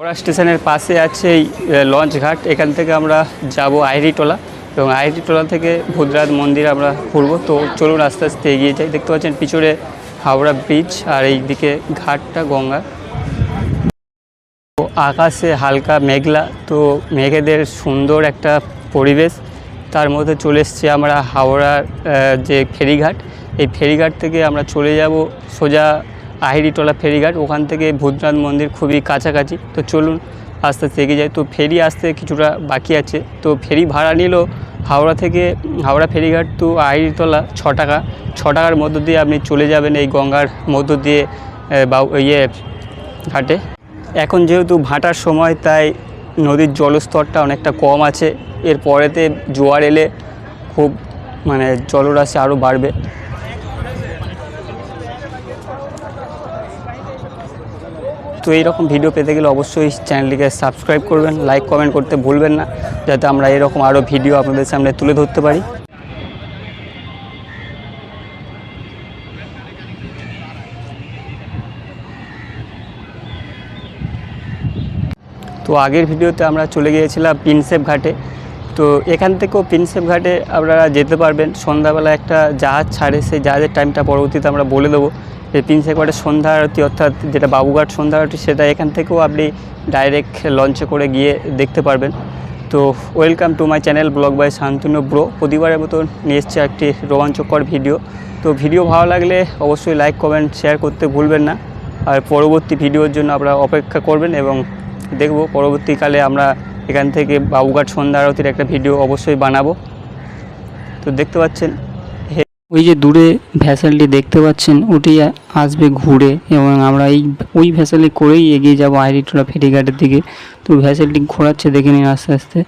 হাওড়া স্টেশনের পাশে আছে এই লঞ্চ ঘাট। এখান থেকে আমরা যাব আইরিটোলা এবং আইরিটোলা থেকে ভূতরাজ মন্দির আমরা ঘুরবো। তো চলুন আস্তে আস্তে এগিয়ে যাই। দেখতে পাচ্ছেন পিছনে হাওড়া ব্রিজ আর এই দিকে ঘাটটা গঙ্গা। তো আকাশে হালকা মেঘলা। তো মেঘেদের সুন্দর একটা পরিবেশ। তার মধ্যে চলে এসেছি আমরা হাওড়ার যে ফেরিঘাট। এই ফেরিঘাট থেকে আমরা চলে যাব সোজা আহিরিটোলা ফেরিঘাট, ওখান থেকে ভূতনাথ মন্দির খুবই কাছাকাছি। তো চলুন, আস্তে আস্তে এগিয়ে যাই। তো ফেরি আসতে কিছুটা বাকি আছে। তো ফেরি ভাড়া নিল হাওড়া থেকে, হাওড়া ফেরিঘাট টু আহিরিটোলা ছ টাকা। ছ টাকার মধ্য দিয়ে আপনি চলে যাবেন এই গঙ্গার মধ্য দিয়ে বা ইয়ে ঘাটে। এখন যেহেতু ভাটার সময়, তাই নদীর জলস্তরটা অনেকটা কম আছে। এর পরেতে জোয়ার এলে খুব মানে জলরাশি আরও বাড়বে। তো এইরকম ভিডিও পেতে গেলে অবশ্যই চ্যানেলটিকে সাবস্ক্রাইব করবেন লাইক কমেন্ট করতে ভুলবেন না, যাতে আমরা এরকম আরও ভিডিও আপনাদের সামনে তুলে ধরতে পারি। তো আগের ভিডিওতে আমরা চলে গিয়েছিলাম প্রিন্সেপ ঘাটে। তো এখান থেকেও প্রিন্সেপ ঘাটে আপনারা যেতে পারবেন। সন্ধ্যাবেলা একটা জাহাজ ছাড়ে, সেই জাহাজের টাইমটা পরবর্তীতে আমরা বলে দেবো। যে প্রিন্সেপ ঘাটের সন্ধ্যা আরতি অর্থাৎ যেটা বাবুঘাট সন্ধ্যা আরতি, সেটা এখান থেকেও আপনি ডাইরেক্ট লঞ্চে করে গিয়ে দেখতে পারবেন। তো welcome to my channel vlog by Shantanu bro প্রতিবারের মতো নিয়ে এসছে একটি রোমাঞ্চকর ভিডিও তো ভিডিও ভালো লাগলে অবশ্যই লাইক কমেন্ট শেয়ার করতে ভুলবেন না। আর পরবর্তী ভিডিওর জন্য আপনারা অপেক্ষা করবেন এবং দেখব, পরবর্তীকালে আমরা এখান থেকে বাবুঘাট সন্ধ্যা আরতির একটা ভিডিও অবশ্যই বানাবো। তো দেখতে পাচ্ছেন ওই যে দূরে ভ্যাসেলটি দেখতে পাচ্ছেন ওটি আসবে ঘুরে এবং আমরা এই ওই ভ্যাসেলে করেই এগিয়ে যাব আইরিটোলা ফেরিঘাটের দিকে। তো ভ্যাসেলটি ঘোরাচ্ছে দেখে নিন আস্তে আস্তে।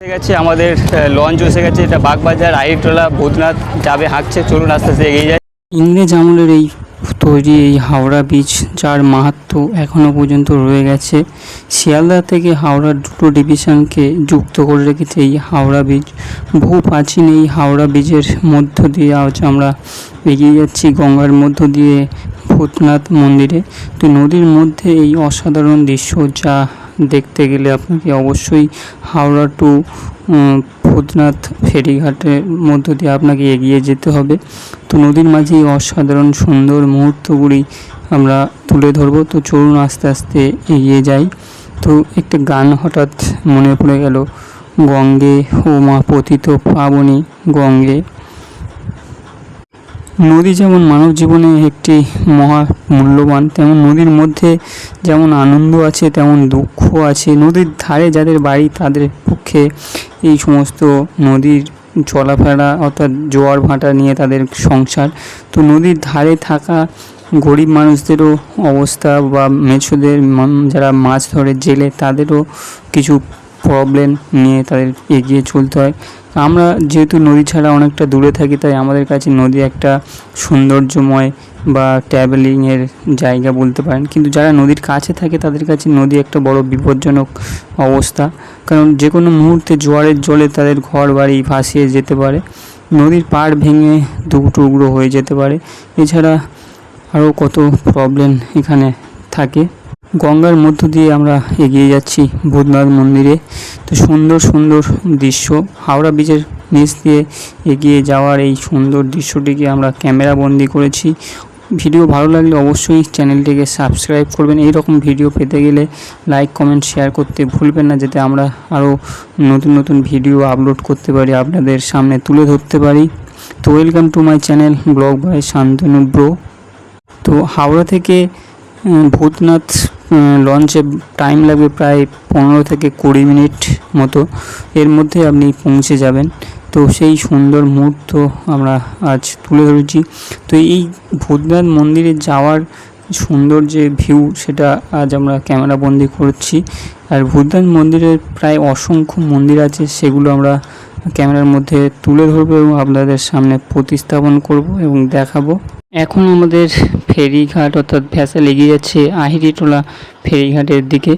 এসে গেছে আমাদের লঞ্চ এসে গেছে এটা বাগবাজার আইরিটোলা ভূতনাথ যাবে হাঁকছে চলুন আস্তে আস্তে এগিয়ে যায় ইংরেজ আমলের এই তৈরি এই হাওড়া ব্রিজ যার মাহাত্ম এখনও পর্যন্ত রয়ে গেছে। শিয়ালদা থেকে হাওড়ার দুটো ডিভিশনকে যুক্ত করে রেখেছে এই হাওড়া ব্রিজ বহু প্রাচীন এই হাওড়া ব্রিজের মধ্য দিয়ে আজ আমরা এগিয়ে যাচ্ছি গঙ্গার মধ্য দিয়ে ভূতনাথ মন্দিরে। তো নদীর মধ্যে এই অসাধারণ দৃশ্য যা দেখতে গেলে আপনাকে অবশ্যই হাওড়া টু ভূতনাথ ফেরিঘাটের মধ্য দিয়ে আপনাকে এগিয়ে যেতে হবে। তো নদীর মাঝে এই অসাধারণ সুন্দর মুহূর্তগুলি আমরা তুলে ধরবো। তো চলুন আস্তে আস্তে এগিয়ে যাই। তো একটা গান হঠাৎ মনে পড়ে গেল, গঙ্গে ও মা পতিত পাবনী গঙ্গে। নদী যেমন মানব জীবনে একটি মহা মূল্যবান, তেমন নদীর মধ্যে যেমন আনন্দ আছে, তেমন দুঃখ আছে। নদীর ধারে যাদের বাড়ি, তাদের পক্ষে এই সমস্ত নদীর চলাফেরা অর্থাৎ জোয়ার ভাটা নিয়ে তাদের সংসার। তো নদীর ধারে থাকা গরিব মানুষদেরও অবস্থা বা মেছোদের যারা মাছ ধরে জেলে, তাদেরও কিছু প্রবলেম নিয়ে তাদের এগিয়ে চলতে হয়। আমরা যেহেতু নদী ছাড়া অনেকটা দূরে থাকি, তাই আমাদের কাছে নদী একটা সৌন্দর্যময় বা ট্রাভেলিংয়ের জায়গা বলতে পারেন। কিন্তু যারা নদীর কাছে থাকে, তাদের কাছে নদী একটা বড় বিপজ্জনক অবস্থা। কারণ যে কোনো মুহূর্তে জোয়ারের জলে তাদের ঘর বাড়ি ভাসিয়ে যেতে পারে, নদীর পাড় ভেঙে দু টুকরো হয়ে যেতে পারে। এছাড়া আরও কত প্রবলেম এখানে থাকে। গঙ্গার মধ্য দিয়ে আমরা এগিয়ে যাচ্ছি ভূতনাথ মন্দিরে। তো সুন্দর সুন্দর দৃশ্য। হাওড়া ব্রিজের নিচ দিয়ে এগিয়ে যাওয়ার এই সুন্দর দৃশ্যটিকে আমরা ক্যামেরা বন্দি করেছি। ভিডিও ভালো লাগলে অবশ্যই চ্যানেলটিকে সাবস্ক্রাইব করবেন। এই রকম ভিডিও পেতে গেলে লাইক কমেন্ট শেয়ার করতে ভুলবেন না, যাতে আমরা আরও নতুন নতুন ভিডিও আপলোড করতে পারি, আপনাদের সামনে তুলে ধরতে পারি। তো welcome to my channel vlog by Shantanu bro তো হাওড়া থেকে ভূতনাথ লঞ্চে টাইম লাগবে প্রায় পনেরো থেকে কুড়ি মিনিট মতো। এর মধ্যে আপনি পৌঁছে যাবেন। তো সেই সুন্দর মুহূর্ত আমরা আজ তুলে ধরেছি। তো এই ভূতনাথ মন্দিরে যাওয়ার সুন্দর যে ভিউ সেটা আজ আমরা ক্যামেরা বন্দি করছি। আর ভূতনাথ মন্দিরের প্রায় অসংখ্য মন্দির আছে, সেগুলো আমরা ক্যামেরার মধ্যে তুলে ধরবো এবং আপনাদের সামনে প্রতিস্থাপন করব এবং দেখাবো। এখন আমাদের ফেরিঘাট অর্থাৎ ভ্যাসেল এগিয়ে যাচ্ছে আহিরিটোলা ফেরিঘাটের দিকে।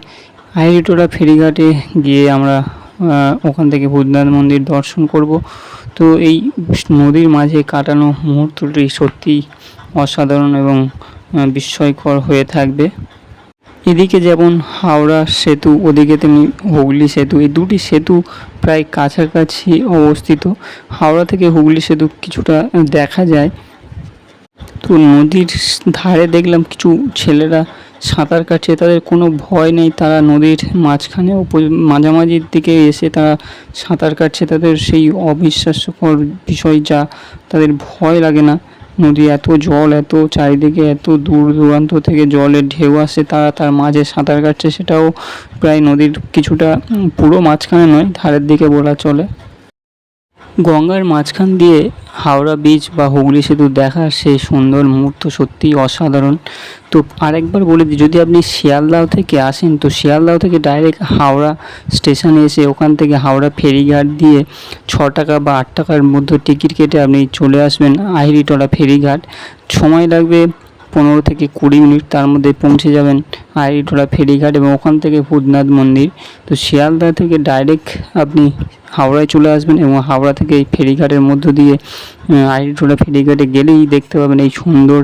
আহিরিটোলা ফেরিঘাটে গিয়ে আমরা ওখান থেকে ভূতনাথ মন্দির দর্শন করব। তো এই নদীর মাঝে কাটানো মুহূর্তটি সত্যিই অসাধারণ এবং বিস্ময়কর হয়ে থাকবে। এদিকে যেমন হাওড়া সেতু, ওদিকে তেমনি হুগলি সেতু। এই দুটি সেতু প্রায় কাছাকাছি অবস্থিত। হাওড়া থেকে হুগলি সেতু কিছুটা দেখা যায়। তো নদীর ধারে দেখলাম কিছু ছেলেরা সাঁতার কাটছে, তাদের কোনো ভয় নেই, তারা নদীর মাঝখানে মাঝামাঝির দিকে এসে তারা সাঁতার কাটছে, তাদের সেই অবিশ্বাস্যকর বিষয় যা তাদের ভয় লাগে না। নদী এত জল, এত চারিদিকে এত দূর দূরান্ত থেকে জলের ঢেউ আসে, তারা তার মাঝে সাঁতার কাটছে, সেটাও প্রায় নদীর কিছুটা পুরো মাঝখানে নয়, ধারের দিকে বলা চলে। গঙ্গার মাঝখান দিয়ে হাওড়া ব্রিজ বা হুগলি সেতু দেখার সেই সুন্দর মুহূর্ত সত্যিই অসাধারণ। তো আরেকবার বলে দিই, যদি আপনি শিয়ালদাহ থেকে আসেন, তো শিয়ালদাহ থেকে ডাইরেক্ট হাওড়া স্টেশনে এসে ওখান থেকে হাওড়া ফেরিঘাট দিয়ে ছ টাকা বা আট টাকার মধ্যে টিকিট কেটে আপনি চলে আসবেন আহিরিটলা ফেরিঘাট। সময় লাগবে পনেরো থেকে কুড়ি মিনিট তার মধ্যে পৌঁছে যাবেন আহিরিটোলা ফেরিঘাট এবং ওখান থেকে ভূতনাথ মন্দির। তো শিয়ালদা থেকে ডাইরেক্ট আপনি হাওড়ায় চলে আসবেন এবং হাওড়া থেকে এই ফেরিঘাটের মধ্য দিয়ে আহ, আহিরিটোলা ফেরিঘাটে গেলেই দেখতে পাবেন এই সুন্দর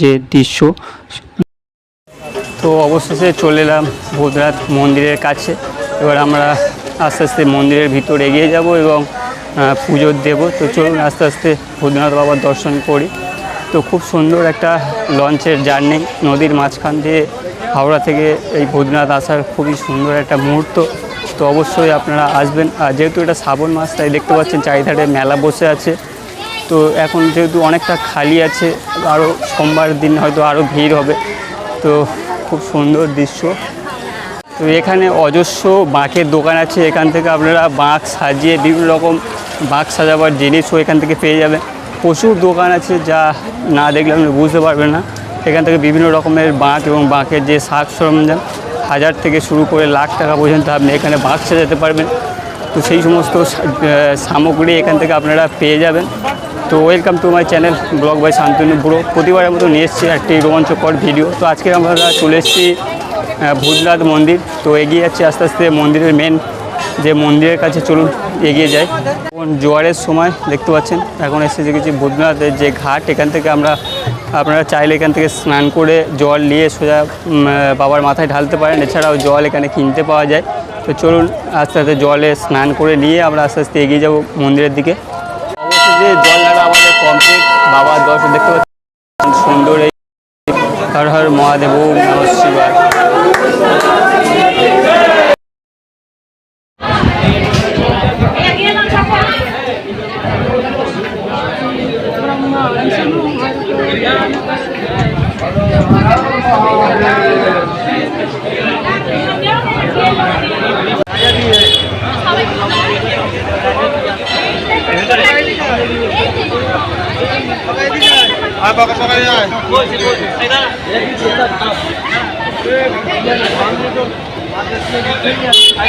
যে দৃশ্য। তো অবশেষে চলে এলাম ভূতনাথ মন্দিরের কাছে। এবার আমরা আস্তে আস্তে মন্দিরের ভিতর এগিয়ে যাব এবং পুজো দেব। তো চলুন আস্তে আস্তে ভূতনাথ বাবার দর্শন করি। তো খুব সুন্দর একটা লঞ্চের জার্নি, নদীর মাঝখান দিয়ে হাওড়া থেকে এই ভূতনাথ আসার খুবই সুন্দর একটা মুহূর্ত। তো অবশ্যই আপনারা আসবেন। আর যেহেতু এটা শ্রাবণ মাস, তাই দেখতে পাচ্ছেন চারিধারে মেলা বসে আছে। তো এখন যেহেতু অনেকটা খালি আছে আরও সোমবার দিন হয়তো আরও ভিড় হবে। তো খুব সুন্দর দৃশ্য। তো এখানে অজস্র বাঁকের দোকান আছে। এখান থেকে আপনারা বাঁক সাজিয়ে বিভিন্ন রকম বাঁক সাজাবার জিনিসও এখান থেকে পেয়ে যাবেন। প্রচুর দোকান আছে যা না দেখলে আপনি বুঝতে পারবেন না। এখান থেকে বিভিন্ন রকমের বাঁক এবং বাঁকের যে শাক সরঞ্জাম, হাজার থেকে শুরু করে লাখ টাকা পর্যন্ত আপনি এখানে বাঁক সাজাতে পারবেন। তো সেই সমস্ত সামগ্রী এখান থেকে আপনারা পেয়ে যাবেন। তো welcome to my channel vlog by Shantanu bro প্রতিবারের মতো নিয়ে এসেছি একটি রোমাঞ্চকর ভিডিও তো আজকে আমরা চলে এসেছি ভূতনাথ মন্দির। তো এগিয়ে যাচ্ছি আস্তে আস্তে মন্দিরের মেন যে মন্দিরের কাছে চলুন এগিয়ে যাই। এখন জোয়ারের সময় দেখতে পাচ্ছেন, এখন এসে দেখেছি ভূতনাথের যে ঘাট, এখান থেকে আমরা, আপনারা চাইলে এখান থেকে স্নান করে জল নিয়ে সোজা বাবার মাথায় ঢালতে পারেন। এছাড়াও জল এখানে কিনতে পাওয়া যায়। তো চলুন আস্তে আস্তে জলে স্নান করে নিয়ে আমরা আস্তে আস্তে এগিয়ে যাব মন্দিরের দিকে। অবশ্যই যে জল আমাদের কমপ্লিট বাবার দর্শন দেখতে পাচ্ছেন, সুন্দর এই হর হর মহাদেব শিবায়।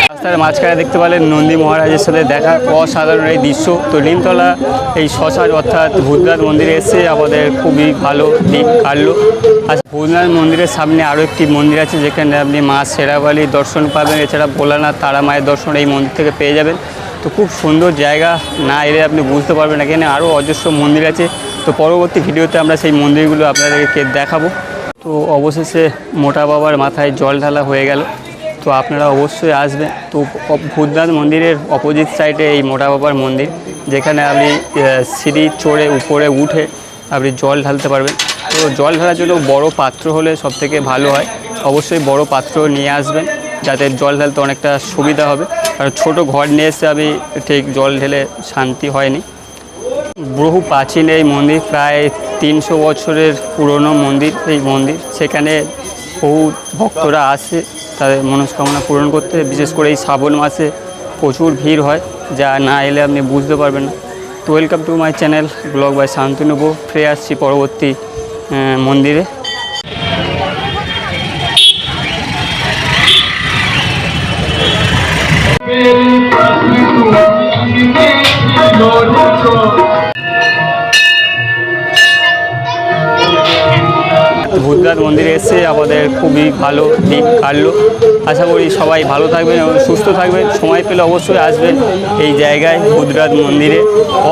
রাস্তার মাঝখানে দেখতে পেলেন নন্দী মহারাজের সাথে দেখা। অসাধারণ এই দৃশ্য। তো নিমতলা এই শ্মশান অর্থাৎ ভূতনাথ মন্দিরে এসে আমাদের খুবই ভালো দিক কাটলো। আচ্ছা ভূতনাথ মন্দিরের সামনে আরও একটি মন্দির আছে, যেখানে আপনি মা শেরাবালির দর্শন পাবেন। এছাড়া ভোলানাথ তারা মায়ের দর্শন এই মন্দির থেকে পেয়ে যাবেন। তো খুব সুন্দর জায়গা। না এলে আপনি বুঝতে পারবেন এখানে আরও অজস্র মন্দির আছে। তো পরবর্তী ভিডিওতে আমরা সেই মন্দিরগুলো আপনাদেরকে দেখাবো। তো অবশেষে মোটা বাবার মাথায় জল ঢালা হয়ে গেল। তো আপনারা অবশ্যই আসবেন। তো ভূতনাথ মন্দিরের অপোজিট সাইডে এই মোটা বাবার মন্দির, যেখানে আপনি সিঁড়ি চড়ে উপরে উঠে আপনি জল ঢালতে পারবেন। তো জল ঢালার জন্য বড় পাত্র হলে সব থেকে ভালো হয়। অবশ্যই বড় পাত্র নিয়ে আসবেন, যাতে জল ঢালতে অনেকটা সুবিধা হবে। কারণ ছোটো ঘর নিয়ে এসে আমি ঠিক জল ঢেলে শান্তি হয়নি। বহু প্রাচীন এই মন্দির, প্রায় তিনশো বছরের পুরনো মন্দির, এই মন্দির। সেখানে বহু ভক্তরা আসে, তাদের মনস্কামনা পূরণ করতে। বিশেষ করে এই শ্রাবণ মাসে প্রচুর ভিড় হয়, যা না এলে আপনি বুঝতে পারবেন না। তো welcome to my channel vlog by Shantanu bro ফিরে আসছি পরবর্তী মন্দিরে। ভূতনাথ মন্দিরে এসে আমাদের খুবই ভালো দিন কাটলো। আশা করি সবাই ভালো থাকবেন এবং সুস্থ থাকবেন। সময় পেলে অবশ্যই আসবেন এই জায়গায় ভূতনাথ মন্দিরে।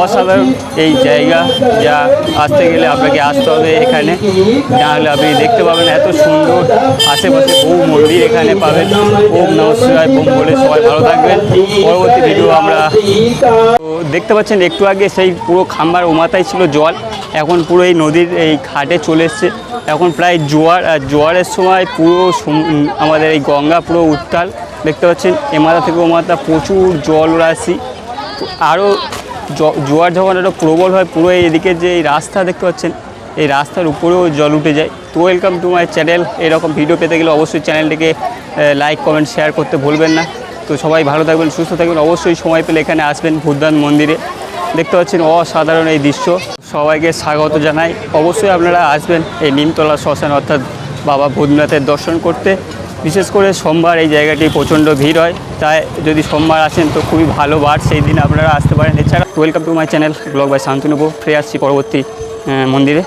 অসাধারণ এই জায়গা যা আসতে গেলে আপনাকে আসতে হবে এখানে। নাহলে আপনি দেখতে পাবেন এত সুন্দর আশেপাশে বহু মন্দির এখানে পাবেন। ওম নমঃ শিবায়, বোম বলে সবাই ভালো থাকবেন। পরবর্তী ভিডিও আমরা দেখতে পাচ্ছেন, একটু আগে সেই পুরো খাম্বার ওমাতাই ছিল জল। এখন পুরো এই নদীর এই ঘাটে চলে এসছে। এখন প্রায় জোয়ার আর জোয়ারের সময় পুরো আমাদের এই গঙ্গা পুরো উত্তাল। দেখতে পাচ্ছেন এমাথা থেকে ওমাথা প্রচুর জল রাশি আরও জোয়ার যখন একটা প্রবল হয়, পুরো এদিকে যে এই রাস্তা দেখতে পাচ্ছেন, এই রাস্তার উপরেও জল উঠে যায়। তো ওয়েলকাম টু মাই চ্যানেল এরকম ভিডিও পেতে গেলে অবশ্যই চ্যানেলটিকে লাইক কমেন্ট শেয়ার করতে ভুলবেন না। তো সবাই ভালো থাকবেন, সুস্থ থাকবেন। অবশ্যই সময় পেলে এখানে আসবেন ভূতদান মন্দিরে। দেখতে পাচ্ছেন, অসাধারণ এই দৃশ্য। সবাইকে স্বাগত জানাই। অবশ্যই আপনারা আসবেন এই নিমতলা শ্মশান, অর্থাৎ বাবা ভূতনাথের দর্শন করতে। বিশেষ করে সোমবার এই জায়গাটি প্রচণ্ড ভিড় হয়। তাই যদি সোমবার আসেন তো খুবই ভালো বার, সেই দিন আপনারা আসতে পারেন। এছাড়া welcome to my channel vlog by Shantanu ফ্রে আসছি পরবর্তী মন্দিরে।